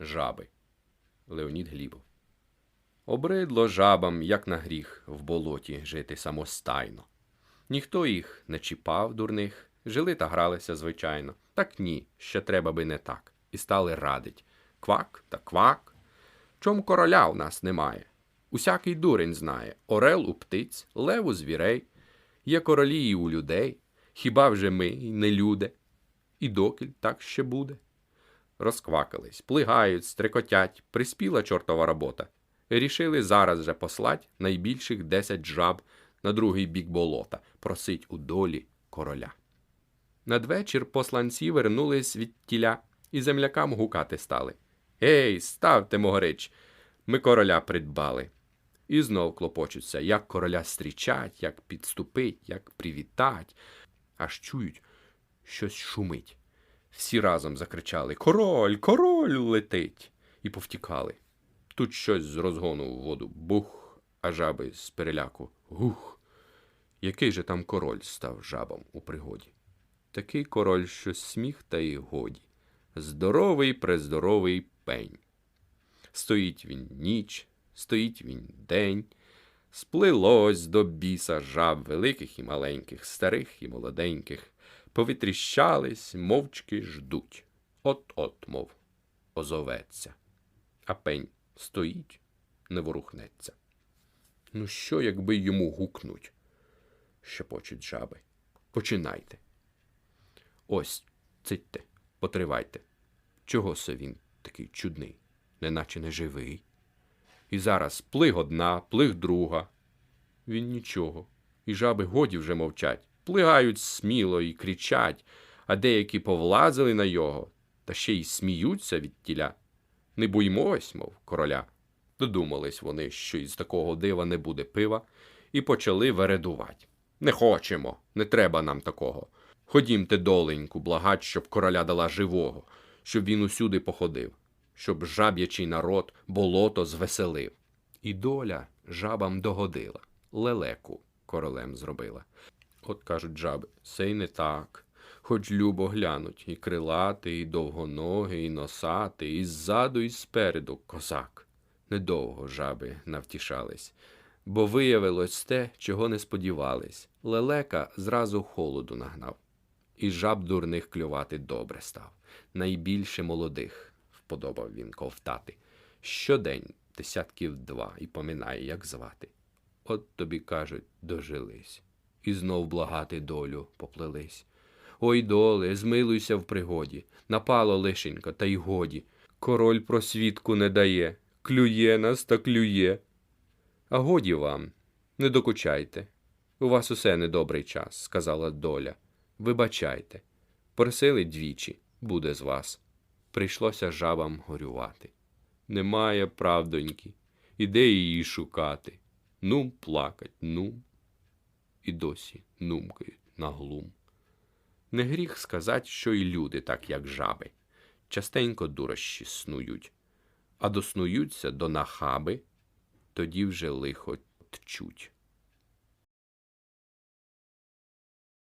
Жаби. Леонід Глібов. Обридло жабам, як на гріх, в болоті жити самостайно. Ніхто їх не чіпав дурних, жили та гралися звичайно. Так ні, ще треба би не так. І стали радить. Квак та квак. Чом короля у нас немає? Усякий дурень знає орел у птиць, лев у звірей. Є королі і у людей. Хіба вже ми не люди? І докіль так ще буде. Розквакались, плигають, стрекотять, приспіла чортова робота. Рішили зараз же послать найбільших десять жаб на другий бік болота, просить у долі короля. Надвечір посланці вернулись від тіля і землякам гукати стали. Ей, ставте, могорич, ми короля придбали. І знов клопочуться, як короля стрічать, як підступить, як привітать. Аж чують, щось шумить. Всі разом закричали Король, король летить. І повтікали. Тут щось з розгону в воду бух, а жаби з переляку гух. Який же там король став жабам у пригоді? Такий король, що сміх та й годі. Здоровий, прездоровий пень. Стоїть він ніч, стоїть він день. Сплилось до біса жаб великих і маленьких, старих і молоденьких. Повітріщались, мовчки ждуть. От-от, мов, озоветься. А пень стоїть, не ворухнеться. Ну що, якби йому гукнуть? шепочуть жаби. Починайте. Ось, цитьте, потривайте. Чого се він такий чудний, неначе не живий? І зараз плиг одна, плиг друга. Він нічого. І жаби годі вже мовчать, плигають сміло і кричать, а деякі повлазили на його, та ще й сміються від тіля. Не буймось, мов короля. Додумались вони, що із такого дива не буде пива, і почали вередувати. Не хочемо, не треба нам такого. Ходімте доленьку, благать, щоб короля дала живого, щоб він усюди походив, щоб жаб'ячий народ болото звеселив. І доля жабам догодила, лелеку королем зробила. От кажуть жаби, сей не так. Хоч любо глянуть, і крилатий, і довгоногий, і носатий, і ззаду, і спереду козак. Недовго жаби навтішались, бо виявилось те, чого не сподівались. Лелека зразу холоду нагнав, і жаб дурних клювати добре став. Найбільше молодих вподобав він ковтати. Щодень десятків два і поминає, як звати. От тобі кажуть, дожились, і знов благати долю поплелись. Ой, доле, змилуйся в пригоді, напало лишенько, та й годі. Король просвідку не дає, клює нас та клює. А годі вам, не докучайте. У вас усе недобрий час, сказала доля. Вибачайте. Просили двічі, буде з вас. Прийшлося жабам горювати. Немає правдоньки, іде її шукати. Нум плакать, нум. І досі нумкають на глум. Не гріх сказать, що і люди, так як жаби, частенько дурощі снують, а доснуються до нахаби, тоді вже лихо тчуть.